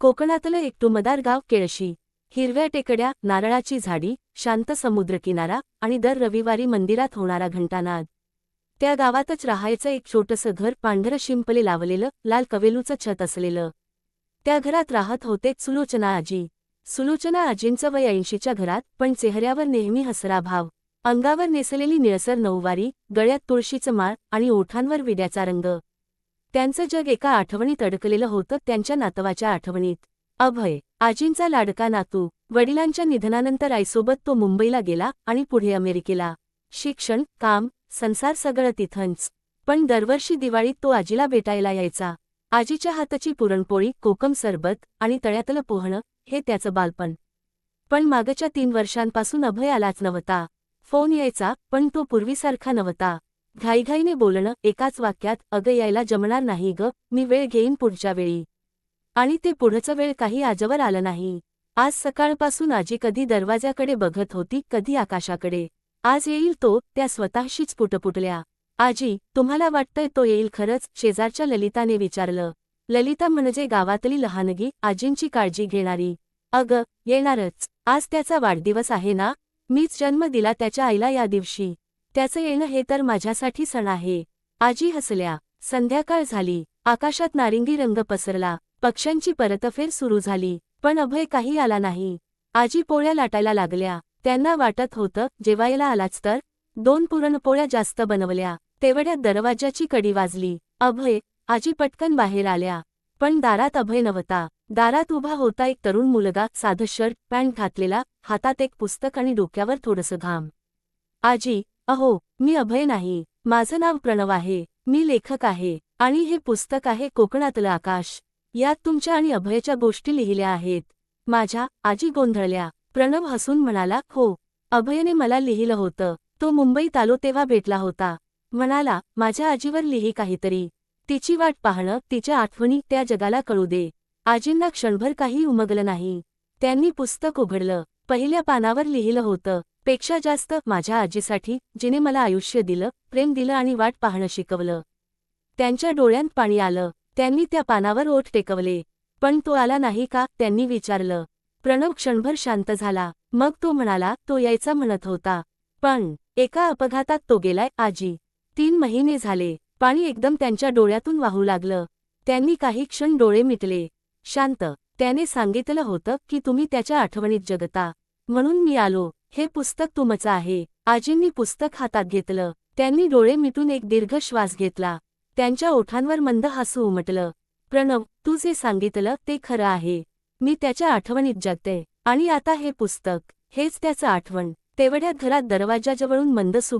कोकणातलं एक टुमदार गाव केळशी. हिरव्या टेकड्या नारळाची झाडी शांत समुद्रकिनारा आणि दर रविवारी मंदिरात होणारा घंटानाद. त्या गावातच राहायचं एक छोटंसं घर पांढरं शिंपले लावलेलं लाल कवेलूचं छत असलेलं. त्या घरात राहत होते सुलोचना आजी. सुलोचना आजींचं वय ऐंशीच्या घरात पण चेहऱ्यावर नेहमी हसरा भाव. अंगावर नेसलेली निळसर नऊवारी गळ्यात तुळशीचं माळ आणि ओठांवर विड्याचा रंग. त्यांचं जग एका आठवणीत अडकलेलं होतं त्यांच्या नातवाच्या आठवणीत. अभय आजींचा लाडका नातू वडिलांच्या निधनानंतर आईसोबत तो मुंबईला गेला आणि पुढे अमेरिकेला. शिक्षण काम संसार सगळं तिथंच. पण दरवर्षी दिवाळीत तो आजीला भेटायला यायचा. आजीच्या हाताची पुरणपोळी कोकम सरबत आणि तळ्यातलं पोहणं हे त्याचं बालपण. पण मागच्या तीन वर्षांपासून अभय आलाच नव्हता. फोन यायचा पण तो पूर्वीसारखा नव्हता. घाईघाईने बोलणं एकाच वाक्यात अगं यायला जमणार नाही ग मी वेळ घेईन पुढच्या वेळी. आणि ते पुढचं वेळ काही आजवर आलं नाही. आज सकाळपासून आजी कधी दरवाजाकडे बघत होती कधी आकाशाकडे. आज येईल तो त्या स्वतःशीच पुटपुटल्या. आजी तुम्हाला वाटतंय तो येईल खरंच? शेजारच्या ललिताने विचारलं. ललिता म्हणजे गावातली लहानगी आजींची काळजी घेणारी. अग येणारच. आज त्याचा वाढदिवस आहे ना? मीच जन्म दिला त्याच्या आईला या दिवशी. त्याचं येणं हे तर माझ्यासाठी सण आहे. आजी हसल्या. संध्याकाळ झाली. आकाशात नारिंगी रंग पसरला. पक्ष्यांची परतफेर सुरू झाली. पण अभय काही आला नाही. आजी पोळ्या लाटायला लागल्या. त्यांना वाटत होतं जेवायला आलाच तर. दोन पुरणपोळ्या जास्त बनवल्या. तेवढ्यात दरवाजाची कडी वाजली. अभय आजी पटकन बाहेर आल्या. पण दारात अभय नव्हता. दारात उभा होता एक तरुण मुलगा साधं शर्ट पॅन्ट घातलेला हातात एक पुस्तक आणि डोक्यावर थोडंसं घाम. आजी अहो मी अभय नाही. माझं नाव प्रणव आहे. मी लेखक आहे. आणि हे पुस्तक आहे कोकणातलं आकाश. यात तुमच्या आणि अभयच्या गोष्टी लिहिल्या आहेत. माझ्या आजी गोंधळल्या. प्रणव हसून म्हणाला हो अभयने मला लिहिलं होतं. तो मुंबईत आलो तेव्हा भेटला होता. म्हणाला माझ्या आजीवर लिही काहीतरी. तिची वाट पाहणं तिच्या आठवणी त्या जगाला कळू दे. आजींना क्षणभर काही उमगलं नाही. त्यांनी पुस्तक उघडलं. पहिल्या पानावर लिहिलं होतं. पेक्षा जास्त माझ्या आजीसाठी जिने मला आयुष्य दिलं प्रेम दिलं आणि वाट पाहणं शिकवलं. त्यांच्या डोळ्यांत पाणी आलं. त्यांनी त्या पानावर ओठ टेकवले. पण तो आला नाही का? त्यांनी विचारलं. प्रणव क्षणभर शांत झाला. मग तो म्हणाला तो यायचा म्हणत होता. पण एका अपघातात तो गेलाय आजी. तीन महिने झाले. पाणी एकदम त्यांच्या डोळ्यातून वाहू लागलं. त्यांनी काही क्षण डोळे मिटले. शांत. त्याने सांगितलं होतं की तुम्ही त्याच्या आठवणीत जगता. म्हणून मी आलो. हे पुस्तक तुमचं आहे. आजींनी पुस्तक हातात घेतलं. त्यांनी डोळे मिटून एक दीर्घ श्वास घेतला. त्यांच्या ओठांवर मंद हसू उमटलं. प्रणव तू जे सांगितलं ते खरं आहे. मी त्याच्या आठवणीत जगते. आणि आता हे पुस्तक हेच त्याचं आठवण. तेवढ्यात घरात दरवाजाजवळून मंद सु